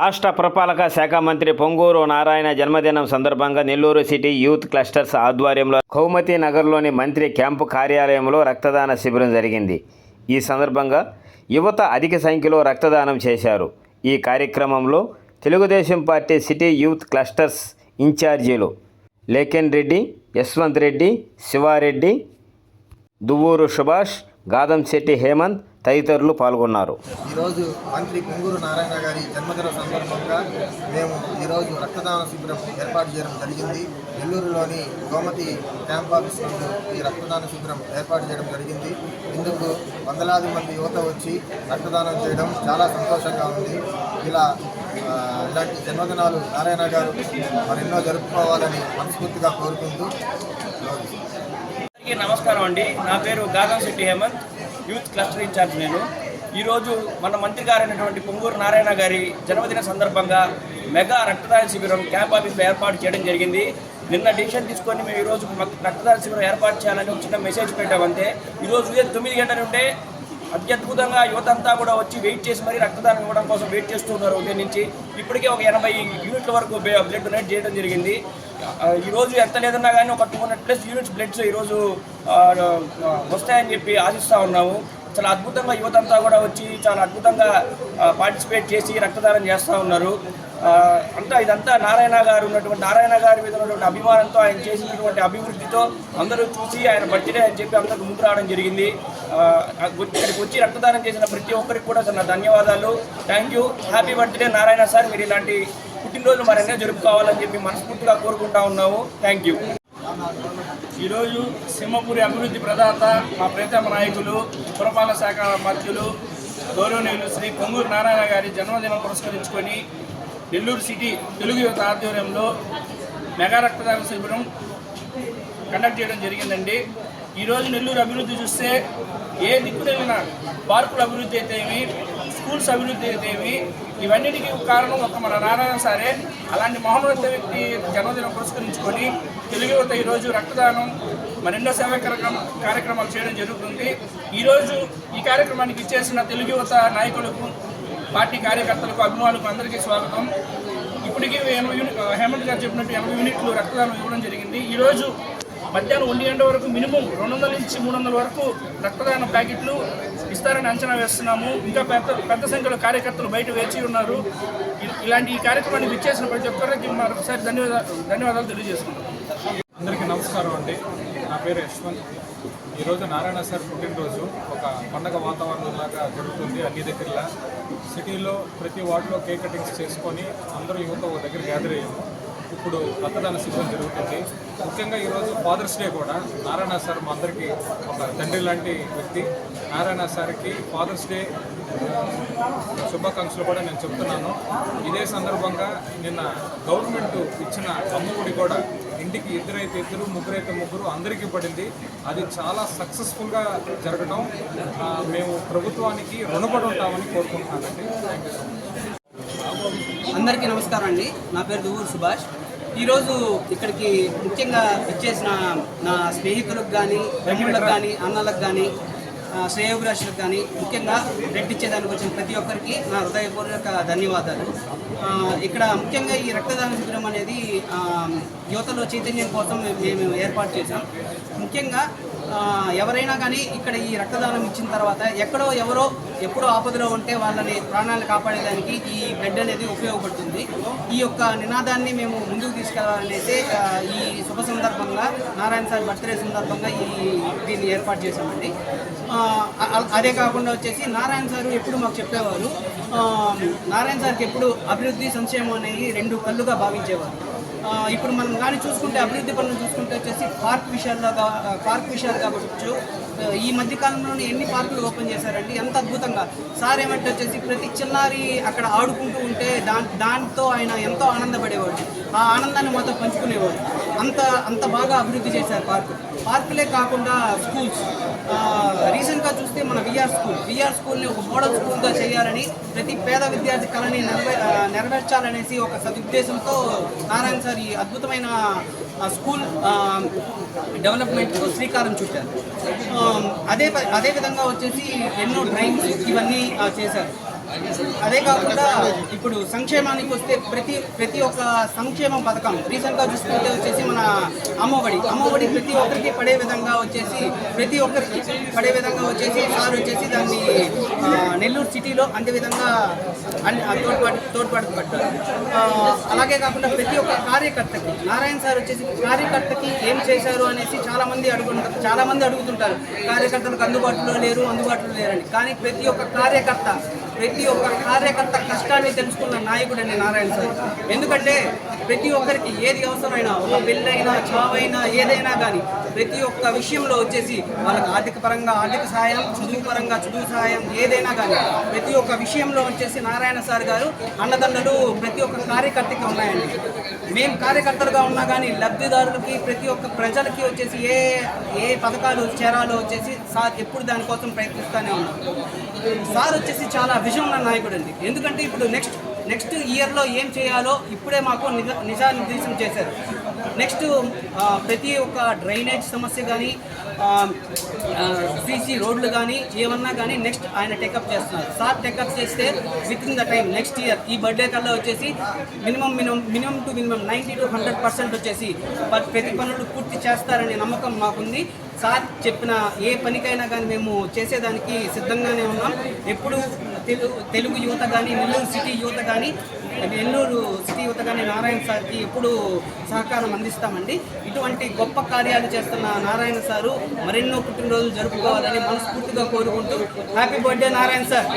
రాష్ట్ర పురపాలక శాఖ మంత్రి పొంగూరు నారాయణ జన్మదినం సందర్భంగా నెల్లూరు సిటీ యూత్ క్లస్టర్స్ ఆధ్వర్యంలో కౌమతి నగర్లోని మంత్రి క్యాంపు కార్యాలయంలో రక్తదాన శిబిరం జరిగింది. ఈ సందర్భంగా యువత అధిక సంఖ్యలో రక్తదానం చేశారు. ఈ కార్యక్రమంలో Telugu Desam party city youth clusters ఇన్ఛార్జీలు లేకెన్ రెడ్డి యశ్వంత్ రెడ్డి శివారెడ్డి దువ్వూరు సుభాష్ గాదంశెట్టి హేమంత్ తదితరులు పాల్గొన్నారు. ఈరోజు మంత్రి పొంగూరు నారాయణ గారి జన్మదిన సందర్భంగా మేము ఈరోజు రక్తదాన శిబిరం ఏర్పాటు చేయడం జరిగింది. నెల్లూరులోని గోమతి క్యాంప్ ఆఫీస్ ఈ రక్తదాన శిబిరం ఏర్పాటు చేయడం జరిగింది. ఇందుకు వందలాది మంది యువత వచ్చి రక్తదానం చేయడం చాలా సంతోషంగా ఉంది. ఇలా ఇలాంటి జన్మదినాలు నారాయణ గారు మరెన్నో జరుపుకోవాలని మనస్ఫూర్తిగా కోరుకుంటూ. నమస్కారం అండి. నా పేరు Gagam Shetty Hemanth. Youth cluster incharge నేను. ఈరోజు మన మంత్రి గారైనటువంటి పొంగూరు నారాయణ గారి జన్మదిన సందర్భంగా మెగా రక్తదాన శిబిరం క్యాంప్ ఆఫీస్లో ఏర్పాటు చేయడం జరిగింది. నిన్న డిసిషన్ తీసుకొని మేము ఈరోజు రక్తదాన శిబిరం ఏర్పాటు చేయాలని ఒక చిన్న మెసేజ్ పెట్టామంతే ఈరోజు ఉదయం తొమ్మిది గంటల నుండే అత్యద్భుతంగా యువత అంతా కూడా వచ్చి వెయిట్ చేసి మరీ రక్తదానం ఇవ్వడం కోసం వెయిట్ చేస్తూ ఉన్నారు ఉదయం నుంచి. ఇప్పటికే ఒక ఎనభై యూనిట్ల వరకు బ్లడ్ డొనేట్ చేయడం జరిగింది. ఈరోజు ఎంత లేదన్నా కానీ ఒక two hundred plus units bloods ఈరోజు వస్తాయని చెప్పి ఆశిస్తూ ఉన్నాము. చాలా అద్భుతంగా యువతంతా కూడా వచ్చి చాలా అద్భుతంగా పార్టిసిపేట్ చేసి రక్తదానం చేస్తూ ఉన్నారు. అంతా ఇదంతా నారాయణ గారు ఉన్నటువంటి నారాయణ గారి మీద ఉన్నటువంటి అభిమానంతో ఆయన చేసినటువంటి అభివృద్ధితో అందరూ చూసి ఆయన బర్త్డే అని చెప్పి అందరికి ముందు రావడం జరిగింది. ఇక్కడికి వచ్చి రక్తదానం చేసిన ప్రతి ఒక్కరికి కూడా చాలా ధన్యవాదాలు. Thank you happy birthday Narayana sir. మీరు ఇలాంటి పుట్టినరోజు మరెన్నో జరుపుకోవాలని చెప్పి మనస్ఫూర్తిగా కోరుకుంటా ఉన్నాము. థ్యాంక్ యూ ఈరోజు సింహపూరి అభివృద్ధి ప్రదాత మా ప్రీతమ నాయకులు పురపాలక శాఖ మంత్రులు గౌరవనీయులు శ్రీ పొంగూరు నారాయణ గారి జన్మదినం పురస్కరించుకొని నెల్లూరు సిటీ తెలుగు యువత ఆధ్వర్యంలో మెగా రక్తదాన శిబిరం కండక్ట్ చేయడం జరిగిందండి. ఈరోజు నెల్లూరు అభివృద్ధి చూస్తే ఏ దిక్కున పార్కుల అభివృద్ధి అయితే ఏమి స్కూల్స్ అభివృద్ధి అయితే ఇవన్నిటికీ కారణం ఒక మన నారాయణ సారే. అలాంటి మహోన్నత వ్యక్తి జన్మదినం పురస్కరించుకొని తెలుగు యువత ఈరోజు రక్తదానం మరెన్నో సేవా కార్యక్రమాలు చేయడం జరుగుతుంది. ఈరోజు ఈ కార్యక్రమానికి ఇచ్చేసిన తెలుగు యువత నాయకులకు పార్టీ కార్యకర్తలకు అభిమానులకు అందరికీ స్వాగతం. ఇప్పటికీ ఎనభై హేమంత్ గారు చెప్పినట్టు ఎనభై యూనిట్లు రక్తదానం ఇవ్వడం జరిగింది. ఈరోజు మధ్యాహ్నం ఒంటి గంట వరకు మినిమం రెండు వందల నుంచి మూడు వందల వరకు రక్తదాన ప్యాకెట్లు ఇస్తారని అంచనా వేస్తున్నాము. ఇంకా పెద్ద పెద్ద సంఖ్యలో కార్యకర్తలు బయట వేచి ఉన్నారు. ఇ- ఇలాంటి ఈ కార్యక్రమాన్ని విచ్చేసిన ప్రతి ఒక్కరికి మరొకసారి ధన్యవాదాలు ధన్యవాదాలు తెలియజేస్తున్నాం అందరికీ నమస్కారం అండి. నా పేరు యశ్వంత్. ఈరోజు నారాయణ సార్ పుట్టినరోజు. ఒక పండగ వాతావరణంలాగా జరుగుతుంది అన్ని దగ్గరలా. సిటీలో ప్రతి వార్డులో కేక్ కటింగ్స్ చేసుకొని అందరూ యువత ఒక దగ్గర గ్యాదర్ అయ్యాము. ఇప్పుడు రక్తదాన శిబిరం జరుగుతుంది. ముఖ్యంగా ఈరోజు ఫాదర్స్ డే కూడా. నారాయణ సార్ మా అందరికీ ఒక తండ్రి లాంటి వ్యక్తి. నారాయణ సార్కి ఫాదర్స్ డే శుభాకాంక్షలు కూడా నేను చెప్తున్నాను. ఇదే సందర్భంగా నిన్న గవర్నమెంట్ ఇచ్చిన అమ్మఒడి కూడా ఇంటికి ఇద్దరైతే ఇద్దరు ముగ్గురైతే ముగ్గురు అందరికీ పడింది అది చాలా సక్సెస్ఫుల్గా జరగడం మేము ప్రభుత్వానికి రుణపడి ఉంటామని కోరుకుంటున్నానండి. థ్యాంక్ యూ సో మచ్ అందరికీ నమస్కారం అండి. నా పేరు దువ్వూరు సుభాష్. ఈరోజు ఇక్కడికి ముఖ్యంగా వచ్చేసిన నా స్నేహితులకు కానీ బంధువులకు కానీ అన్నలకు కానీ శ్రేయోభిలాషులకు కానీ ముఖ్యంగా బ్లడ్ ఇచ్చేదానికి వచ్చిన ప్రతి ఒక్కరికి నా హృదయపూర్వక ధన్యవాదాలు. ఇక్కడ ముఖ్యంగా ఈ రక్తదాన శిబిరం అనేది యువతలో చైతన్యం కోసం మేము ఏర్పాటు చేశాం. ముఖ్యంగా ఎవరైనా కానీ ఇక్కడ ఈ రక్తదానం ఇచ్చిన తర్వాత ఎక్కడో ఎవరో ఎప్పుడో ఆపదలో ఉంటే వాళ్ళని ప్రాణాలు కాపాడేదానికి ఈ బ్లడ్ అనేది ఉపయోగపడుతుంది. ఈ యొక్క నినాదాన్ని మేము ముందుకు తీసుకెళ్ళాలనేసి ఈ శుభ సందర్భంగా నారాయణ సార్ బర్త్డే సందర్భంగా ఈ దీన్ని ఏర్పాటు చేశామండి. అదే కాకుండా వచ్చేసి నారాయణ సార్ ఎప్పుడు మాకు చెప్పేవారు నారాయణ సార్కి ఎప్పుడు అభివృద్ధి అభివృద్ధి సంక్షేమం అనేవి రెండు కళ్ళుగా భావించేవారు. ఇప్పుడు మనం కానీ చూసుకుంటే అభివృద్ధి పనులు చూసుకుంటే వచ్చేసి పార్క్ విషయాల్లో పార్క్ విషయాలు కావచ్చు ఈ మధ్య కాలంలోనే ఎన్ని పార్కులు ఓపెన్ చేశారండి? ఎంత అద్భుతంగా. సార్ ఏమంటే వచ్చేసి ప్రతి చిన్నారి అక్కడ ఆడుకుంటూ ఉంటే దా దాంతో ఆయన ఎంతో ఆనందపడేవాడు. ఆ ఆనందాన్ని మాతో పంచుకునేవాడు. అంత అంత బాగా అభివృద్ధి చేశారు పార్కు. పార్కులే కాకుండా స్కూల్స్ రీసెంట్గా చూస్తే మన విఆర్ స్కూల్ విఆర్ స్కూల్ని ఒక మోడల్ స్కూల్గా చేయాలని ప్రతి పేద విద్యార్థి కళని నెరవే నెరవేర్చాలనేసి ఒక సదుద్దేశంతో నారాయణ సార్ ఈ అద్భుతమైన స్కూల్ డెవలప్మెంట్కు శ్రీకారం చుట్టారు. అదే ప- అదే విధంగా వచ్చేసి ఎన్నో డ్రైన్స్ ఇవన్నీ చేశారు. అదే కాకుండా ఇప్పుడు సంక్షేమానికి వస్తే ప్రతి ప్రతి ఒక్క సంక్షేమ పథకం రీసెంట్గా చూసుకుంటే వచ్చేసి మన అమ్మఒడి అమ్మఒడి ప్రతి ఒక్కరికి పడే విధంగా వచ్చేసి ప్రతి ఒక్కరికి పడే విధంగా వచ్చేసి సార్ వచ్చేసి దాన్ని నెల్లూరు సిటీలో అంతే విధంగా తోడ్పాటు తోడ్పాటు అలాగే కాకుండా ప్రతి ఒక్క కార్యకర్తకి నారాయణ సార్ వచ్చేసి కార్యకర్తకి ఏం చేశారు అనేసి చాలా మంది అడుగుతుంటారు చాలా మంది అడుగుతుంటారు. కార్యకర్తలకు అందుబాటులో లేరు అందుబాటులో లేరని. కానీ ప్రతి ఒక్క కార్యకర్త ప్రతి ఒక్క కార్యకర్త కష్టాన్ని తెలుసుకున్న నాయకుడు అండి నారాయణ సార్. ఎందుకంటే ప్రతి ఒక్కరికి ఏది అవసరమైనా ఒక పెళ్ళైనా చావైనా ఏదైనా కానీ ప్రతి ఒక్క విషయంలో వచ్చేసి వాళ్ళకి ఆర్థిక పరంగా ఆర్థిక సహాయం చదువు పరంగా చదువు సహాయం ఏదైనా కానీ ప్రతి ఒక్క విషయంలో వచ్చేసి నారాయణ సార్ గారు అన్నదండలు ప్రతి ఒక్క కార్యకర్తకి ఉన్నాయండి. మేము కార్యకర్తలుగా ఉన్నా కానీ లబ్ధిదారులకి ప్రతి ఒక్క ప్రజలకి వచ్చేసి ఏ ఏ పథకాలు చేరాలో వచ్చేసి సార్ ఎప్పుడు దానికోసం ప్రయత్నిస్తూనే ఉన్నాం. సార్ వచ్చేసి చాలా విజయం ఉన్న నాయకుడు అండి ఎందుకంటే ఇప్పుడు నెక్స్ట్ నెక్స్ట్ ఇయర్లో ఏం చేయాలో ఇప్పుడే మాకు నిజ నిజానిర్దేశం చేశారు. నెక్స్ట్ ప్రతి ఒక్క డ్రైనేజ్ సమస్య కానీ సీసీ రోడ్లు కానీ ఏమన్నా కానీ నెక్స్ట్ ఆయన టెకప్ చేస్తున్నారు. సార్ టెకప్ చేస్తే with in the time next year ఈ బర్త్డే కల్లా వచ్చేసి minimum minimum minimum to minimum ninety to hundred percent వచ్చేసి ప్రతి పనులు పూర్తి చేస్తారనే నమ్మకం మాకుంది. సార్ చెప్పిన ఏ పనికైనా కానీ మేము చేసేదానికి సిద్ధంగానే ఉన్నాం. ఎప్పుడు తెలుగు తెలుగు యువత కానీ నెల్లూరు సిటీ యువత కానీ నెల్లూరు సిటీ యువత నారాయణ సార్కి ఎప్పుడు సహకారం అందిస్తామండి. ఇటువంటి గొప్ప కార్యాలు చేస్తున్న నారాయణ సారు మరెన్నో పుట్టినరోజులు జరుపుకోవాలని మనస్ఫూర్తిగా కోరుకుంటూ హ్యాపీ బర్త్డే నారాయణ సార్.